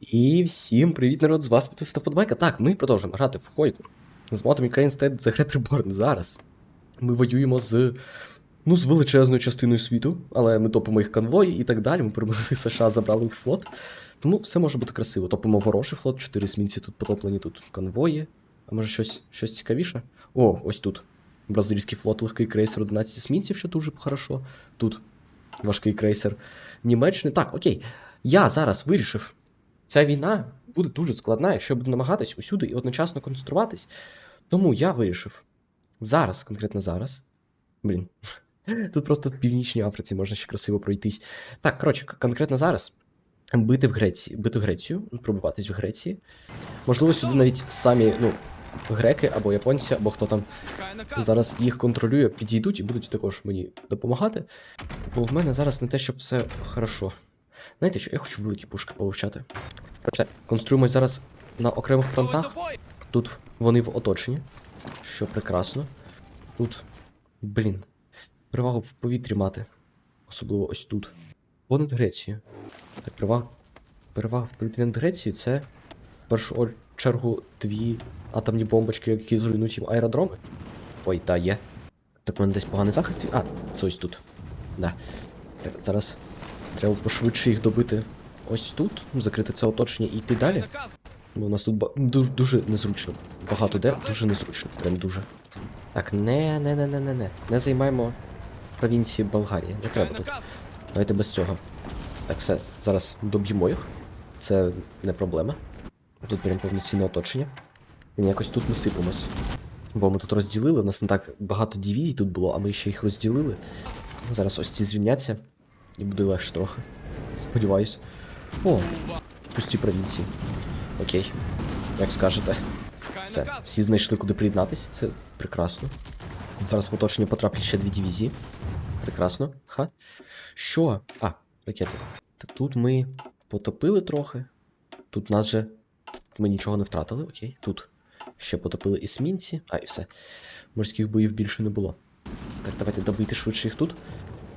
І всім привіт, народ! З вас Підписана Подбайка. Так, ми продовжуємо грати в Хойку з мотом Ukraine State The Great Reborn. Зараз ми воюємо з. Ну, з величезною частиною світу, але ми топимо їх конвої і так далі. Ми перемогли США, забрали їх флот. Тому все може бути красиво. Топимо ворожий флот, чотири смінці тут потоплені, тут конвої. А може щось, щось цікавіше? О, ось тут. Бразильський флот, легкий крейсер, 11 смінців, що дуже хорошо. Тут важкий крейсер Німеччини. Так, окей. Я зараз вирішив. Ця війна буде дуже складна, якщо я буду намагатись усюди і одночасно концентруватись. Тому я вирішив зараз, конкретно зараз. Блін. Тут просто в Північній Африці можна ще красиво пройтись. Так, коротше, конкретно зараз бити в Греції, бити Грецію, пробуватись в Греції. Можливо, сюди навіть самі, ну, греки або японці, або хто там зараз їх контролює, підійдуть і будуть також мені допомагати. Бо в мене зараз не те, щоб все хорошо. Знаєте що, я хочу великі пушки повивчати. Коротше, конструємось зараз на окремих фронтах. Тут вони в оточенні, що прекрасно. Тут, блін, перевагу в повітрі мати. Особливо ось тут. Понад Грецією. Так, перевага. Перевага в повітрі над Грецією це в першу чергу дві атомні бомбочки, які зруйнують їм аеродроми. Ой, та є. Так, в мене десь поганий захист. А, це ось тут. Да. Так, зараз треба пошвидше їх добити ось тут, закрити це оточення і йти далі. Бо у нас тут дуже, дуже незручно. Багато де, дуже незручно. Прям дуже. Так, не, не, не, не, не, не. Не займаємо провінції Болгарії. Не треба тут. Давайте без цього. Так, все, зараз доб'ємо їх. Це не проблема. Тут прям повноцінне оточення. І якось тут ми сипемось. Бо ми тут розділили, у нас не так багато дивізій тут було, а ми ще їх розділили. Зараз ось ці звільняться. І буде легше трохи. Сподіваюсь. О, пусті провінції. Окей. Як скажете. Все, всі знайшли, куди приєднатися, це прекрасно. Зараз в оточення потраплять ще дві дивізії. Прекрасно. Ха. Що? А, ракети. Так тут ми потопили трохи. Тут нас же. Ми нічого не втратили, окей. Тут ще потопили есмінці. А, і все. Морських боїв більше не було. Так, давайте добити швидше їх тут.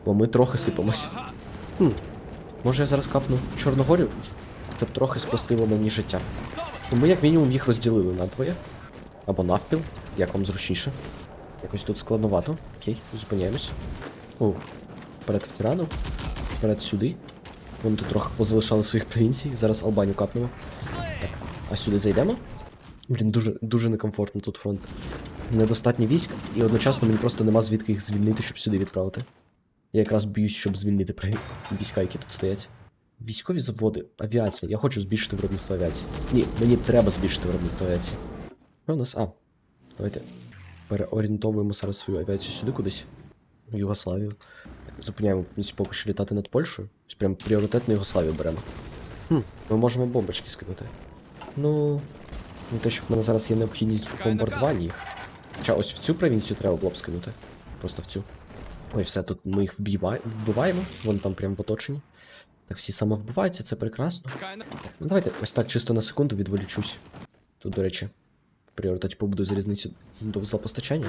Бо ми трохи сипемось. Хм. Може я зараз капну Чорногорію? Це б трохи спростило мені життя. Ну, ми як мінімум їх розділили надвоє. Або навпіл, як вам зручніше. Якось тут складновато. Окей, зупиняємось. О, вперед в. Вперед сюди. Вони тут трохи позалишали своїх провінцій. Зараз Албанію капнемо. Так, а сюди зайдемо? Блін, дуже, дуже некомфортно тут фронт. Недостатньо військ, і одночасно мені просто нема звідки їх звільнити, щоб сюди відправити. Я якраз б'юсь, щоб звільнити при- війська, які тут стоять. Військові заводи, авіація. Я хочу збільшити виробництво авіації. Ні, мені треба збільшити виробництво авіації. Що у нас? А. Давайте переорієнтовуємо зараз свою авіацію сюди кудись. В Югославію. Зупиняємо поки що літати над Польщею. Ось прям пріоритетно Югославію беремо. Хм, ми можемо бомбочки скинути. Ну. Не те, що в мене зараз є необхідність в бомбардуванні їх. Хоча ось в цю провінцію треба було б скинути. Просто в цю. Ой, все, тут ми їх вбиваємо, вони там прям в оточенні. Так всі самовбиваються, це прекрасно. Ну, давайте ось так чисто на секунду відволічусь. Тут, до речі, в пріоритеті побуду залізницю до вузлопостачання.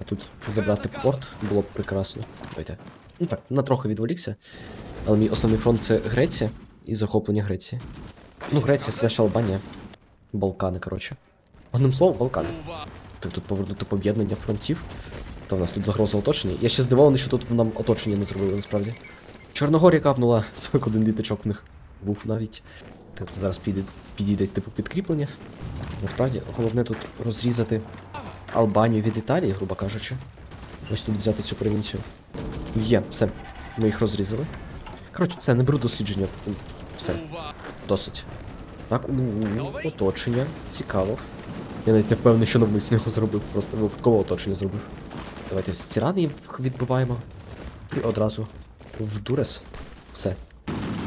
А тут забрати порт було б прекрасно. Давайте. Ну так, на трохи відволікся. Але мій основний фронт це Греція і захоплення Греції. Ну, Греція слеш Албанія. Балкани, коротше. Одним словом, Балкани. Так тут повернути об'єднання фронтів. Та в нас тут загроза оточення. Я ще здивований, що тут нам оточення не зробили насправді. Чорногорія капнула, 41 літачок в них був навіть. Так, зараз піде, підійде типу підкріплення. Насправді, головне тут розрізати Албанію від Італії, грубо кажучи. Ось тут взяти цю провінцію. Є, все. Ми їх розрізали. Коротше, все, не беру дослідження. Все. Досить. Так, у, оточення. Цікаво. Я навіть не впевнений, що навмисно його зробив. Просто випадково оточення зробив. Давайте стирани їх відбиваємо. І одразу в Дурес. Все.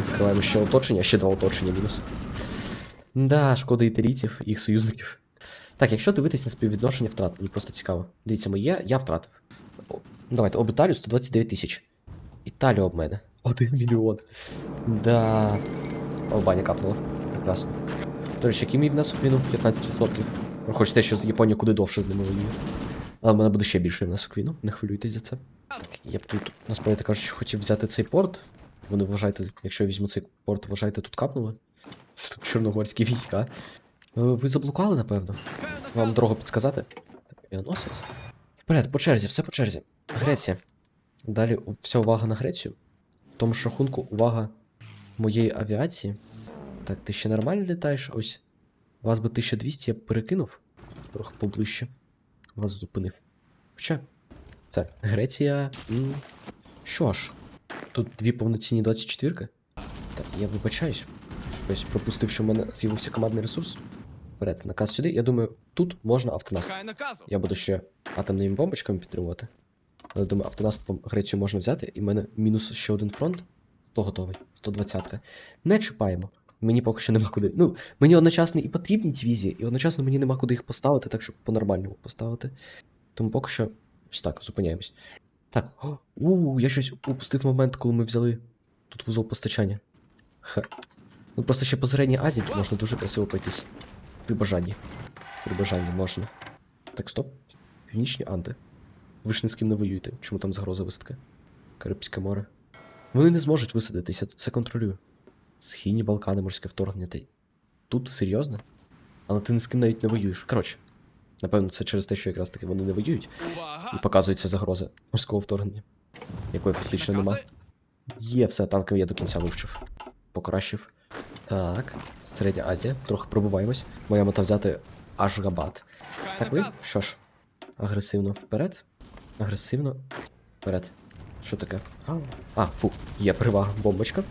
Закриваємо ще оточення, ще два оточення мінус. Да, шкода італійців, їх союзників. Так, якщо дивитись на співвідношення втрат, мені просто цікаво. Дивіться, моє, я втратив. О, давайте, об Італію 129 тисяч. Італію об мене. Один мільйон. Да. Албанія капнула. Прекрасно. До речі, який мій внесок війну? 15%. Хоч те, що з Японія куди довше з ними воює. Але в мене буде ще більший внесок війну, не хвилюйтесь за це. Я б тут, насправді кажучи, хотів взяти цей порт. Вони вважайте, якщо я візьму цей порт, вважайте, тут капнули. Тут чорногорські війська. Е, Ви заблукали, напевно. Вам дорогу підсказати? Так, авіаносець. Вперед, по черзі, все по черзі. Греція. Далі вся увага на Грецію. В тому ж рахунку увага моєї авіації. Так, ти ще нормально літаєш? Ось. Вас би 1200 я перекинув. Трохи поближче. Вас зупинив. Хоча. Це Греція. Що ж, тут дві повноцінні 24-ки. Так, я вибачаюсь. Щось пропустив, що в мене з'явився командний ресурс. Вперед, наказ сюди. Я думаю, тут можна автонаступ. Я буду ще атомними бомбочками підтримувати. Але думаю, автонаступом Грецію можна взяти, і в мене мінус ще один фронт. То готовий. 120-ка. Не чіпаємо. Мені поки що нема куди. Ну, мені одночасно і потрібні дивізії, і одночасно мені нема куди їх поставити, так щоб по-нормальному поставити. Тому поки що ось так, зупиняємось. Так, у, я щось упустив момент, коли ми взяли тут вузол постачання. Ха. Ну просто ще по Середній Азії можна дуже красиво пройтись. При бажанні. При бажанні можна. Так, стоп. Північні Анди. Ви ж ні з ким не воюєте. Чому там загроза висадки? Карибське море. Вони не зможуть висадитися, я тут все контролюю. Східні Балкани, морське вторгнення. Ти... Тут серйозно? Але ти ні з ким навіть не воюєш. Коротше, напевно, це через те, що якраз таки вони не воюють, і показується загроза морського вторгнення, якої фактично нема. Є, все, танкові я до кінця вивчив. Покращив. Так, Середня Азія, трохи пробуваємось. Моя мета взяти Ашгабад. Так ви? Що ж? Агресивно вперед. Агресивно вперед. Що таке? А, фу, є перевага, бомбочка.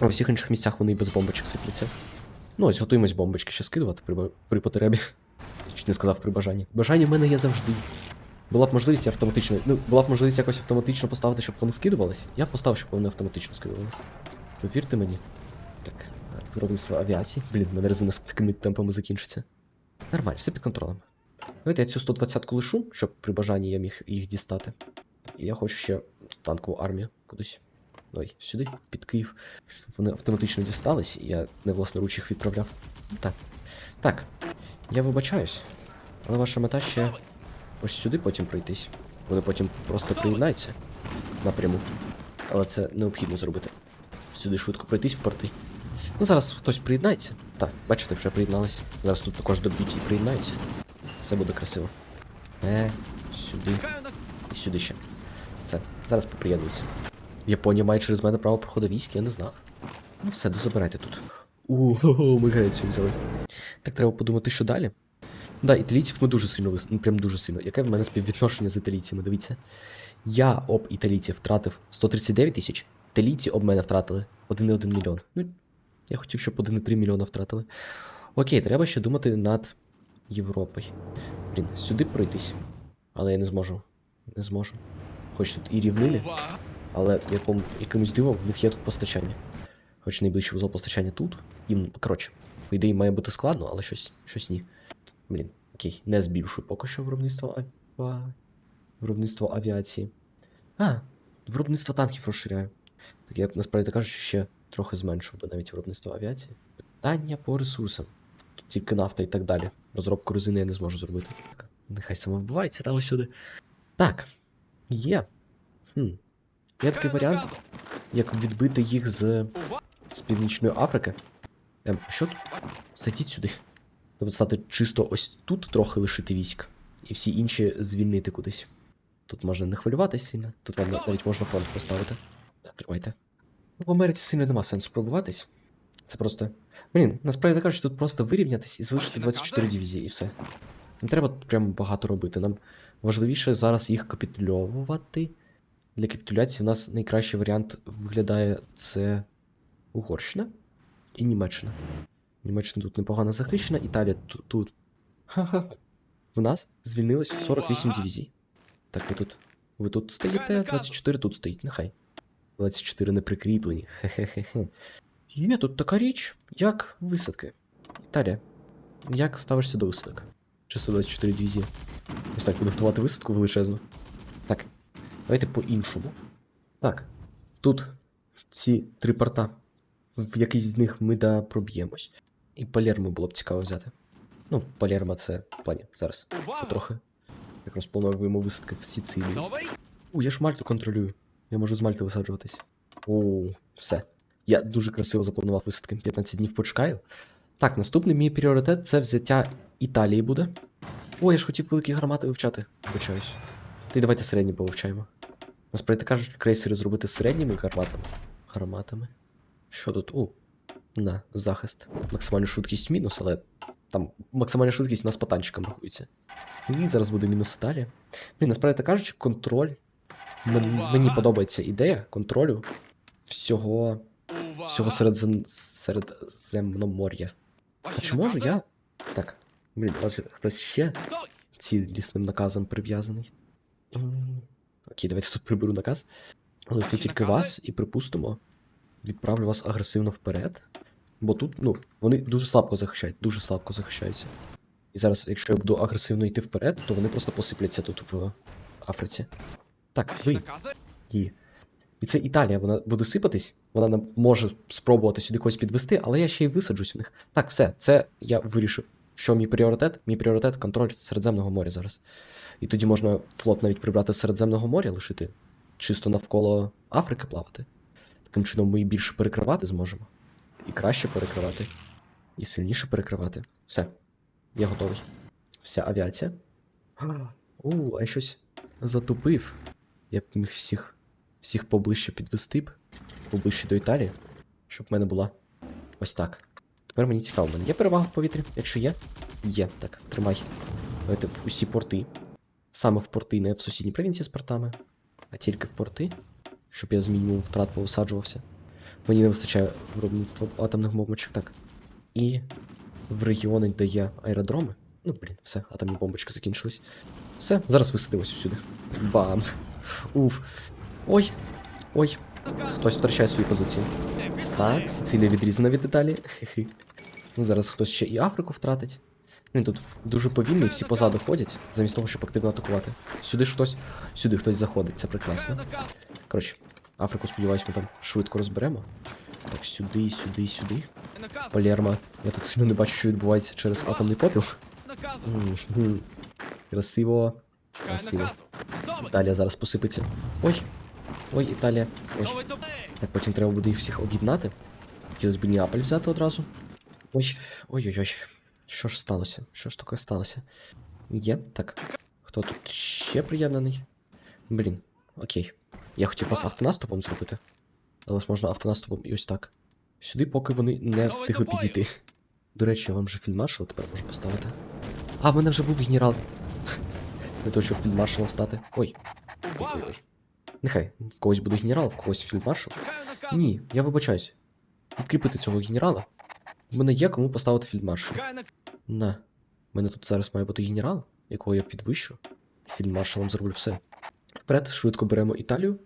У всіх інших місцях вони і без бомбочок сипляться. Ну, ось готуємось бомбочки ще скидувати при, при потребі. Чуть не сказав при бажанні. Бажання в мене є завжди. Була б можливість автоматично. Ну, була б можливість якось автоматично поставити, щоб вони скидувались. Я б поставив, щоб вони автоматично скидувались. Повірте мені. Так, виробництво авіації. Блін, мене резина з такими темпами закінчиться. Нормально, все під контролем. Давайте я цю 120-ку лишу, щоб при бажанні я міг їх дістати. І я хочу ще танкову армію кудись. Ой, сюди, під Київ. Щоб вони автоматично дістались, і я не власноруч їх відправляв. Так. Так. Я вибачаюсь. Але ваша мета ще ось сюди потім пройтись. Вони потім просто приєднаються напряму. Але це необхідно зробити. Сюди швидко пройтись в порти. Ну, зараз хтось приєднається. Так, бачите, вже приєдналися. Зараз тут також доб'ють і приєднаються. Все буде красиво. Е, сюди і сюди ще. Все, зараз поприєднуються. Японія має через мене право проходу військ, я не знав. Ну все, дозабирайте тут. Ого, ми Грецію взяли. Так треба подумати, що далі. Да, італійців ми дуже сильно вис... ну прям дуже сильно. Яке в мене співвідношення з італійцями? Дивіться. Я об італійців втратив 139 тисяч, італійці об мене втратили 1,1 мільйон. Ну, я хотів, щоб 1,3 мільйона втратили. Окей, треба ще думати над Європою. Блін, сюди пройтись. Але я не зможу. Не зможу. Хоч тут і рівнини! Але якому, якимось дивом в них є тут постачання. Хоч найближчий вузол постачання тут. Їм, коротше, по ідеї має бути складно, але щось, щось ні. Блін, окей, не збільшую поки що виробництво ава... виробництво авіації. А, виробництво танків розширяю. Так я б насправді кажучи, ще трохи зменшив би навіть виробництво авіації. Питання по ресурсам. Тут тільки нафта і так далі. Розробку резини я не зможу зробити. Нехай самовбивається там сюди. Так, є. Хм. Є такий варіант, як відбити їх з, з Північної Африки. Ем, що тут? Садіть сюди. Тобто стати чисто ось тут трохи лишити військ, і всі інші звільнити кудись. Тут можна не хвилюватися сильно. Тут вам навіть можна фронт поставити. Так, тримайте. В Америці сильно нема сенсу пробуватись. Це просто. Блін, насправді кажучи, тут просто вирівнятись і залишити 24 дивізії і все. Не треба тут прям багато робити. Нам важливіше зараз їх капітульовувати. Для капітуляції в нас найкращий варіант виглядає це Угорщина і Німеччина. Німеччина тут непогано захищена, Італія тут. Ха-ха. В нас звільнилось 48 дивізій. Так, ви тут. Ви тут стоїте, 24 тут стоїть, нехай. 24 не прикріплені. Хе-хе-хе. Є тут така річ, як висадки. Італія. Як ставишся до висадок? Чисто 24 дивізії. Ось так підготувати висадку величезну. Так, давайте по-іншому. Так, тут ці три порта. В якийсь з них ми да проб'ємось. І Палермо було б цікаво взяти. Ну, Палермо це в плані зараз. Увага! Потрохи. Якраз плануємо висадки в. Готовий? У, я ж Мальту контролюю. Я можу з Мальти висаджуватись. О, все. Я дуже красиво запланував висадки. 15 днів почекаю. Так, наступний мій пріоритет це взяття Італії буде. О, я ж хотів великі гармати вивчати. Вибачаюсь. Ти давайте середні повивчаємо. Насправді кажуть, крейсери зробити середніми гарматами. Гарматами. Що тут? У. На, захист. Максимальну швидкість мінус, але там максимальна швидкість у нас по танчикам рахується. І зараз буде мінус далі. Блін, насправді кажучи, контроль. Мен- мені подобається ідея контролю всього, всього середзем... Середземномор'я. А чи можу я. Так. Блін, хтось ще цілісним наказом прив'язаний. Окей, давайте тут приберу наказ. Але тут тільки вас і припустимо. Відправлю вас агресивно вперед. Бо тут, ну, вони дуже слабко захищають, дуже слабко захищаються. І зараз, якщо я буду агресивно йти вперед, то вони просто посипляться тут в Африці. Так, ви. І. І це Італія, вона буде сипатись, вона може спробувати сюди когось підвести, але я ще й висаджусь в них. Так, все, це я вирішив. Що мій пріоритет? Мій пріоритет контроль Середземного моря зараз. І тоді можна флот навіть прибрати з Середземного моря, лишити чисто навколо Африки плавати. Таким чином ми і більше перекривати зможемо. І краще перекривати, і сильніше перекривати. Все. Я готовий. Вся авіація. У, а я щось затупив. Я б міг всіх, всіх поближче підвести б, поближче до Італії, щоб в мене була ось так. Тепер мені цікаво, мене є перевага в повітрі? Якщо є, є. Так, тримай. Давайте в усі порти. Саме в порти, не в сусідній провінції з портами, а тільки в порти, щоб я з мінімум втрат повисаджувався. Мені не вистачає виробництва атомних бомбочок, так. І в регіони, де є аеродроми. Ну, блін, все, атомні бомбочки закінчились. Все, зараз висадимося всюди. Бам. Уф. Ой. Ой. Хтось втрачає свої позиції. Так, Сицилія відрізана від Італії. Хі-хі. Ну, Зараз хтось ще і Африку втратить. Він тут дуже повільний, всі позаду ходять, замість того, щоб активно атакувати. Сюди ж хтось, сюди хтось заходить, це прекрасно. Коротше, Африку, сподіваюсь, ми там швидко розберемо. Так, сюди, сюди, сюди. Палермо. Я тут сильно не бачу, що відбувається через атомний попіл. Красиво. Красиво. Італія зараз посипеться. Ой. Ой, Італія. Ой. Так, потім треба буде їх всіх об'єднати. Хотілося б Неаполь взяти одразу. Ой, ой-ой-ой. Що ж сталося? Що ж таке сталося? Є, так. Хто тут ще приєднаний? Блін, окей. Я хотів вас автонаступом зробити. Але ось можна автонаступом і ось так. Сюди, поки вони не встигли підійти. До речі, я вам же фільдмаршал тепер можу поставити. А, в мене вже був генерал. Не то, щоб фільдмаршалом стати. Ой. Ой-ой-ой. Нехай, в когось буде генерал, в когось фільдмаршал. Ні, я вибачаюсь. Відкріпити цього генерала. В мене є кому поставити фільдмаршал. На. У мене тут зараз має бути генерал, якого я підвищу. Фільдмаршалом зроблю все. Вперед, швидко беремо Італію.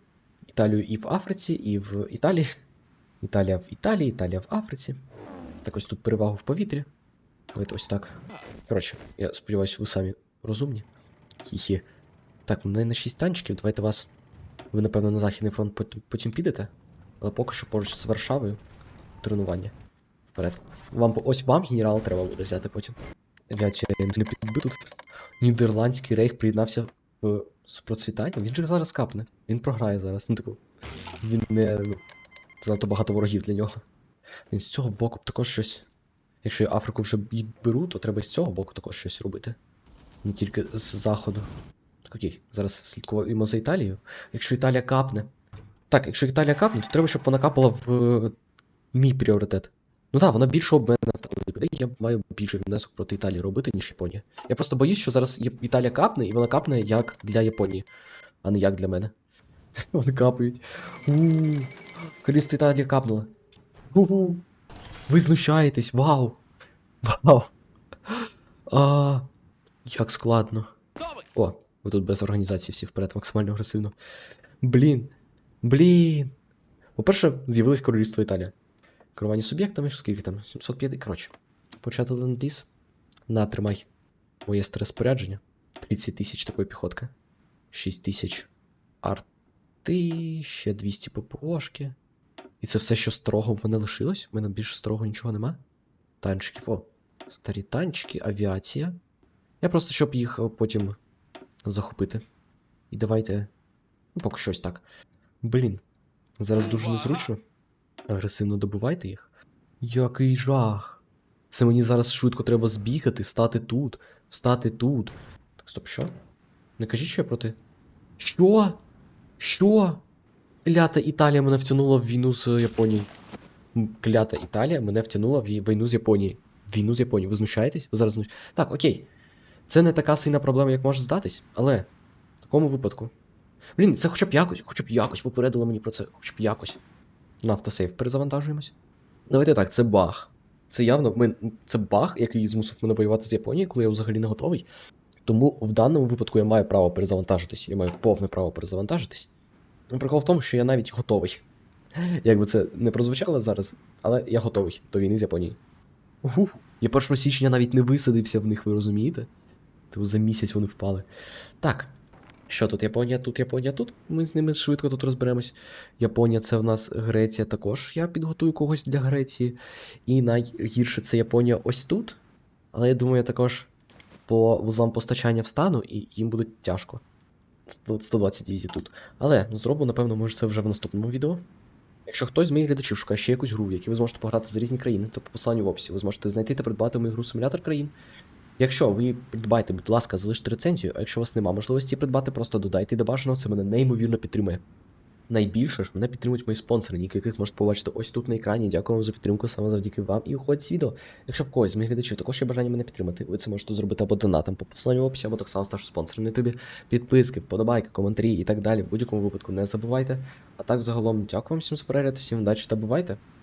Італію і в Африці, і в Італії. Італія в Італії, Італія в Африці. Так ось тут перевагу в повітрі. Давайте ось так. Коротше, я сподіваюся, ви самі розумні. Хі-хі. Так, у мене на 6 танчиків, давайте вас. Ви, напевно, на Західний фронт потім, підете. Але поки що поруч з Варшавою. Тренування. Вперед. Вам ось вам генерал треба буде взяти потім. Я не підбив тут. Нідерландський рейх приєднався в процвітання. Він же зараз капне. Він програє зараз. Ну, типу, він не ну, занадто багато ворогів для нього. Він з цього боку також щось. Якщо я Африку вже беру, то треба з цього боку також щось робити. Не тільки з заходу. Окей, зараз слідкуємо за Італією. Якщо Італія капне. Так, якщо Італія капне, то треба, щоб вона капала в е, мій пріоритет. Ну так, вона більше об мене втратила людей, я маю більше внесок проти Італії робити, ніж Японія. Я просто боюсь, що зараз Італія капне, і вона капне як для Японії, а не як для мене. Вони капають. Королівство Італія капнуло. Ви знущаєтесь, вау! Вау! А, як складно. О, ви тут без організації всі вперед, максимально агресивно. Блін. Блін. По-перше, з'явилось королівство Італія. Керування суб'єктами, скільки там? 705. Коротше. Почати ленд-ліз. На, тримай. Моє спорядження. 30 тисяч такої піхотки. 6 тисяч арти, ще 200 ППОшки. І це все, що строго в мене лишилось? У мене більше строго нічого нема. Танчиків. О, старі танчики, авіація. Я просто щоб їх е, потім захопити. І давайте. Ну, поки щось так. Блін. Зараз дуже незручно. Агресивно добивайте їх. Який жах. Це мені зараз швидко треба збігати, встати тут, встати тут. Так, стоп, що? Не кажіть, що я проти. Що? Що? Клята Італія мене втягнула в війну з Японією. Клята Італія мене втягнула в війну з Японією. Війну з Японією. Ви знущаєтесь? Ви зараз знущ... Так, окей. Це не така сильна проблема, як може здатись, але в такому випадку. Блін, це хоча б якось, хоча б якось попередило мені про це, хоча б якось. На автосейв перезавантажуємось. Давайте так, це баг. Це явно ми, це баг, який змусив мене воювати з Японією, коли я взагалі не готовий. Тому в даному випадку я маю право перезавантажитись. Я маю повне право перезавантажитись. Ну, Прикол в тому, що я навіть готовий. Як би це не прозвучало зараз, але я готовий до війни з Японією. Угу. Я 1 січня навіть не висадився в них, ви розумієте? Типу за місяць вони впали. Так. Що тут Японія, тут Японія, тут. Ми з ними швидко тут розберемось. Японія це в нас Греція також. Я підготую когось для Греції. І найгірше це Японія ось тут. Але я думаю, я також по вузлам постачання встану, і їм буде тяжко. 120 дивізій тут. Але ну, зроблю, напевно, може це вже в наступному відео. Якщо хтось з моїх глядачів шукає ще якусь гру, в якій ви зможете пограти за різні країни, то по посиланню в описі ви зможете знайти та придбати мою гру симулятор країн. Якщо ви придбаєте, будь ласка, залиште рецензію, а якщо у вас немає можливості придбати, просто додайте до бажаного, це мене неймовірно підтримує. Найбільше ж мене підтримують мої спонсори, ніки яких можете побачити ось тут на екрані. Дякую вам за підтримку саме завдяки вам і уходь з відео. Якщо в когось з моїх глядачів також є бажання мене підтримати, ви це можете зробити або донатом по посиланню в описі, або так само ставши спонсором на ютубі. Підписки, вподобайки, коментарі і так далі. В будь-якому випадку не забувайте. А так, загалом, дякую вам всім за перегляд, всім удачі та бувайте.